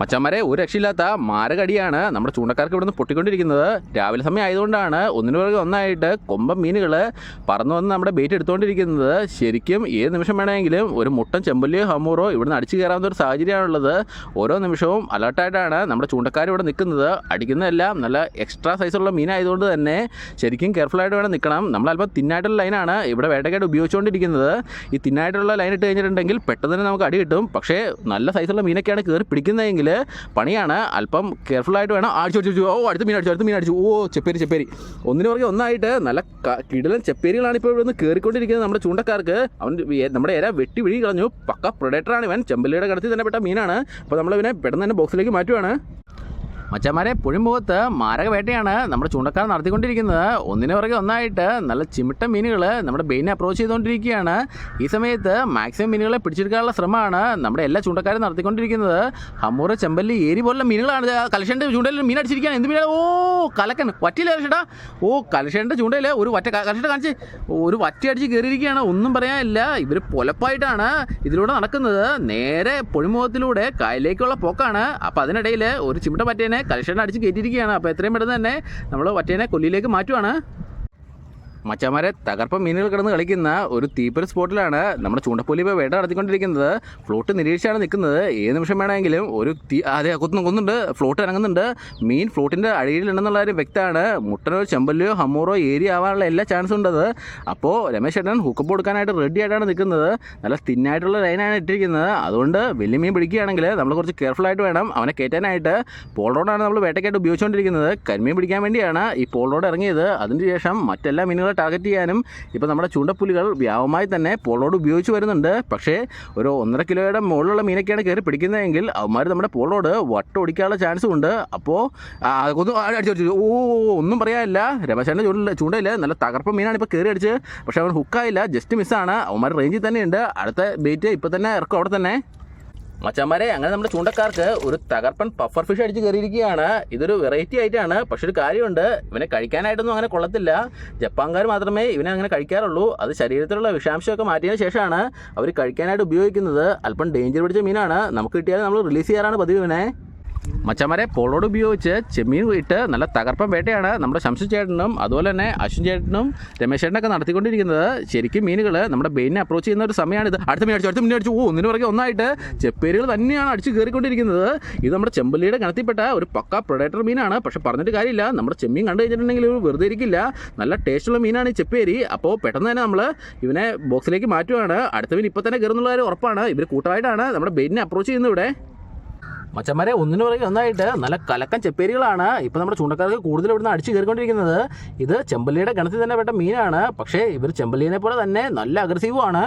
മച്ചന്മാരെ ഒരു രക്ഷയില്ലാത്ത മാരകടിയാണ് നമ്മുടെ ചൂണ്ടക്കാർക്ക് ഇവിടുന്ന് പൊട്ടിക്കൊണ്ടിരിക്കുന്നത്. രാവിലെ സമയം ആയതുകൊണ്ടാണ് ഒന്നിനു പുറകെ ഒന്നായിട്ട് കൊമ്പം മീനുകൾ പറന്നു വന്ന് നമ്മുടെ ബേറ്റ് എടുത്തുകൊണ്ടിരിക്കുന്നത്. ശരിക്കും ഏത് നിമിഷം വേണമെങ്കിലും ഒരു മുട്ടൻ ചെമ്പല്ലിയോ ഹമൂറോ ഇവിടുന്ന് അടിച്ചു കയറാവുന്ന ഒരു സാഹചര്യമാണുള്ളത്. ഓരോ നിമിഷവും അലർട്ടായിട്ടാണ് നമ്മുടെ ചൂണ്ടക്കാർ ഇവിടെ നിൽക്കുന്നത്. അടിക്കുന്നതെല്ലാം നല്ല എക്സ്ട്രാ സൈസുള്ള മീനായതുകൊണ്ട് തന്നെ ശരിക്കും കെയർഫുള്ളായിട്ട് വേണം നിൽക്കണം. നമ്മൾ അല്പം തിന്നായിട്ടുള്ള ലൈനാണ് ഇവിടെ വേട്ടക്കായിട്ട് ഉപയോഗിച്ചുകൊണ്ടിരിക്കുന്നത്. ഈ തിന്നായിട്ടുള്ള ലൈൻ ഇട്ട് കഴിഞ്ഞിട്ടുണ്ടെങ്കിൽ പെട്ടെന്ന് തന്നെ നമുക്ക് അടി കിട്ടും. പക്ഷേ നല്ല സൈസുള്ള മീനൊക്കെയാണ് കയറി പിടിക്കുന്നതെങ്കിൽ പണിയാണ്. അല്പം കെയർഫുള്ളായിട്ട് വേണം. അടിച്ചു അടിച്ചു ഓ അടുത്ത മീൻ അടിച്ചു അടുത്ത മീൻ അടിച്ചു. ഓ ചെപ്പേരി ചെപ്പേരി. ഒന്നിനു പുറകെ ഒന്നായിട്ട് നല്ല കിടലൻ ചെപ്പേരികളാണ് ഇപ്പോൾ ഇവിടുന്ന് കയറിക്കൊണ്ടിരിക്കുന്നത് നമ്മുടെ ചൂണ്ടക്കാർക്ക്. അവൻ നമ്മുടെ ഇര വെട്ടി വിഴി കളഞ്ഞു. പക്ക പ്രൊഡക്ടറാണ് ഇവൻ. ചെമ്പല്ലിയുടെ കടത്തിൽ തന്നെ പെട്ട മീനാണ്. അപ്പോൾ നമ്മളിവനെ പെട്ടെന്ന് തന്നെ ബോക്സിലേക്ക് മാറ്റുവാണ്. മച്ചന്മാരെ മാരക വേട്ടയാണ് നമ്മുടെ ചൂണ്ടക്കാർ നടത്തിക്കൊണ്ടിരിക്കുന്നത്. ഒന്നിനു പുറകെ ഒന്നായിട്ട് നല്ല ചിമിട്ട മീനുകൾ നമ്മുടെ ബെയിനെ അപ്രോച്ച് ചെയ്തുകൊണ്ടിരിക്കുകയാണ്. ഈ സമയത്ത് മാക്സിമം മീനുകളെ പിടിച്ചെടുക്കാനുള്ള ശ്രമമാണ് നമ്മുടെ എല്ലാ ചൂണ്ടക്കാരും നടത്തിക്കൊണ്ടിരിക്കുന്നത്. ഹമ്മൂറ് ചെമ്പല്ലി ഏരി പോലുള്ള മീനുകളാണ് കലശന്റെ ചൂണ്ടയിൽ മീൻ അടിച്ചിരിക്കുകയാണ്. എന്ത് മീനാണ്? ഓ കലക്കൻ. വറ്റിയില്ല കലശേട്ടാ. ഓ കലശന്റെ ചൂണ്ടയിൽ ഒരു വറ്റ കലശേട്ട കാണിച്ച് ഒരു വറ്റി അടിച്ച് കയറിയിരിക്കുകയാണ്. ഒന്നും പറയാനില്ല. ഇവർ പൊലപ്പായിട്ടാണ് ഇതിലൂടെ നടക്കുന്നത്. നേരെ പൊഴിമുഖത്തിലൂടെ കായലേക്കുള്ള പോക്കാണ്. അപ്പോൾ അതിനിടയിൽ ഒരു ചിമിട്ട പറ്റേനെ കലശേനെ അടിച്ച് കയറ്റിയിരിക്കുകയാണ്. അപ്പോൾ എത്രയും പെട്ടെന്ന് തന്നെ നമ്മൾ വറ്റേനെ കൊല്ലിയിലേക്ക് മാറ്റുവാണ്. മച്ചന്മാരെ തകർപ്പ മീനുകൾ കിടന്ന് കളിക്കുന്ന ഒരു തീപ്പൊരു സ്പോട്ടിലാണ് നമ്മുടെ ചൂണ്ടപ്പൊലി ഇപ്പോൾ വേട്ട നടത്തിക്കൊണ്ടിരിക്കുന്നത്. ഫ്ലോട്ട് നിരീക്ഷിച്ചാണ് നിൽക്കുന്നത്. ഏത് നിമിഷം വേണമെങ്കിലും ഒരു തീ അതെ കുത്തുന്നു കൊന്നുണ്ട് ഫ്ലോട്ട് ഇറങ്ങുന്നുണ്ട്. മീൻ ഫ്ലോട്ടിന്റെ അടിയിലുണ്ടെന്നുള്ള കാര്യം വ്യക്തമാണ്. മുട്ടനോ ചെമ്പല്ലിയോ ഹമ്മൂറോ ഏരിയ ആവാനുള്ള എല്ലാ ചാൻസും ഉണ്ടത്. അപ്പോൾ രമേശ് ചേട്ടൻ ഹുക്കപ്പ് കൊടുക്കാനായിട്ട് റെഡി ആയിട്ടാണ് നിൽക്കുന്നത്. നല്ല തിന്നായിട്ടുള്ള ലൈനാണ് ഇട്ടിരിക്കുന്നത്. അതുകൊണ്ട് വലിയ മീൻ പിടിക്കുകയാണെങ്കിൽ നമ്മൾ കുറച്ച് കെയർഫുൾ ആയിട്ട് വേണം അവനെ കയറ്റാനായിട്ട്. പോൾ റോഡാണ് നമ്മൾ വേട്ടയ്ക്കായിട്ട് ഉപയോഗിച്ചുകൊണ്ടിരിക്കുന്നത്. കരിമീൻ പിടിക്കാൻ വേണ്ടിയാണ് ഈ പോൾ റോഡ് ഇറങ്ങിയത്. അതിന് ശേഷം മറ്റെല്ലാ മീനുകളെ ടാർഗറ്റ് ചെയ്യാനും ഇപ്പോൾ നമ്മുടെ ചൂണ്ടപ്പുലികൾ വ്യാപകമായി തന്നെ പോളോട് ഉപയോഗിച്ച് വരുന്നുണ്ട്. പക്ഷേ ഒരു ഒന്നര കിലോയുടെ മുകളിലുള്ള മീനൊക്കെയാണ് കയറി പിടിക്കുന്നതെങ്കിൽ അവന്മാർ നമ്മുടെ പോളോട് വട്ടോടിക്കാനുള്ള ചാൻസും ഉണ്ട്. അപ്പോൾ അടിച്ചു ഓ ഒന്നും പറയാനില്ല. രമേശന്റെ ചൂണ്ടിൽ ചൂണ്ടയിൽ നല്ല തകർപ്പ മീനാണ് ഇപ്പോൾ കയറി അടിച്ച് പക്ഷേ അവൻ ഹുക്കായില്ല ജസ്റ്റ് മിസ്സാണ് അവന്മാർ റേഞ്ചിൽ തന്നെയുണ്ട്. അടുത്ത ബേറ്റ് ഇപ്പോൾ തന്നെ ഇറക്കും. അവിടെ തന്നെ മച്ചന്മാരെ അങ്ങനെ നമ്മുടെ ചൂണ്ടക്കാർക്ക് ഒരു തകർപ്പൻ പഫർ ഫിഷ് അടിച്ച് കയറിയിരിക്കുകയാണ്. ഇതൊരു വെറൈറ്റി ആയിട്ടാണ് പക്ഷെ ഒരു കാര്യമുണ്ട്. ഇവനെ കഴിക്കാനായിട്ടൊന്നും അങ്ങനെ കൊള്ളത്തില്ല. ജപ്പാൻകാർ മാത്രമേ ഇവനെ അങ്ങനെ കഴിക്കാറുള്ളൂ. അത് ശരീരത്തിലുള്ള വിഷാംശമൊക്കെ മാറ്റിയതിന് ശേഷമാണ് അവർ കഴിക്കാനായിട്ട് ഉപയോഗിക്കുന്നത്. അല്പം ഡേഞ്ചർ പിടിച്ച മീനാണ്. നമുക്ക് കിട്ടിയാൽ നമ്മൾ റിലീസ് ചെയ്യാറാണ് പതിവ് ഇവനെ. മച്ചന്മാരെ പോളോട് ഉപയോഗിച്ച് ചെമ്മീൻ ഇട്ട് നല്ല തകർപ്പൻ വേട്ടയാണ് നമ്മുടെ ശംസു ചേട്ടനും അതുപോലെ തന്നെ അശ്വിൻ ചേട്ടനും രമേശ് ചേട്ടനൊക്കെ നടത്തിക്കൊണ്ടിരിക്കുന്നത്. ശരിക്കും മീനുകൾ നമ്മുടെ ബെയിനെ അപ്രോച്ച് ചെയ്യുന്ന ഒരു സമയമാണിത്. അടുത്ത മീൻ അടിച്ചു അടുത്ത മീൻ അടിച്ചു. ഓ ഒന്നിനു പുറകെ ഒന്നായിട്ട് ചെപ്പേരുകൾ തന്നെയാണ് അടിച്ച് കയറിക്കൊണ്ടിരിക്കുന്നത്. ഇത് നമ്മുടെ ചെമ്പല്ലിയുടെ ഗണത്തിൽപ്പെട്ട ഒരു പക്ക പ്രൊഡേറ്റർ മീനാണ്. പക്ഷെ പറഞ്ഞിട്ട് കാര്യമില്ല. നമ്മുടെ ചെമ്മീൻ കണ്ടു കഴിഞ്ഞിട്ടുണ്ടെങ്കിൽ വെറുതെ ഇരിക്കില്ല. നല്ല ടേസ്റ്റുള്ള മീനാണ് ഈ ചെപ്പേരി. അപ്പോൾ പെട്ടെന്ന് തന്നെ നമ്മൾ ഇവനെ ബോക്സിലേക്ക് മാറ്റുകയാണ് അടുത്ത മീൻ ഇപ്പോൾ തന്നെ കയറുന്നുള്ള ഉറപ്പാണ്. ഇവർ കൂട്ടമായിട്ടാണ് നമ്മുടെ ബെയിനെ അപ്രോച്ച് ചെയ്യുന്നത് ഇവിടെ. മച്ചന്മാരെ ഒന്നിനു പുറകെ ഒന്നായിട്ട് നല്ല കലക്കൻ ചെപ്പേരികളാണ് ഇപ്പോൾ നമ്മുടെ ചൂണ്ടക്കാർക്ക് കൂടുതൽ ഇവിടുന്ന് അടിച്ചു കയറിക്കൊണ്ടിരിക്കുന്നത്. ഇത് ചെമ്പല്ലിയുടെ ഗണത്തിൽ തന്നെ പെട്ട മീനാണ്. പക്ഷേ ഇവർ ചെമ്പല്ലിനെ പോലെ തന്നെ നല്ല അഗ്രസീവുമാണ്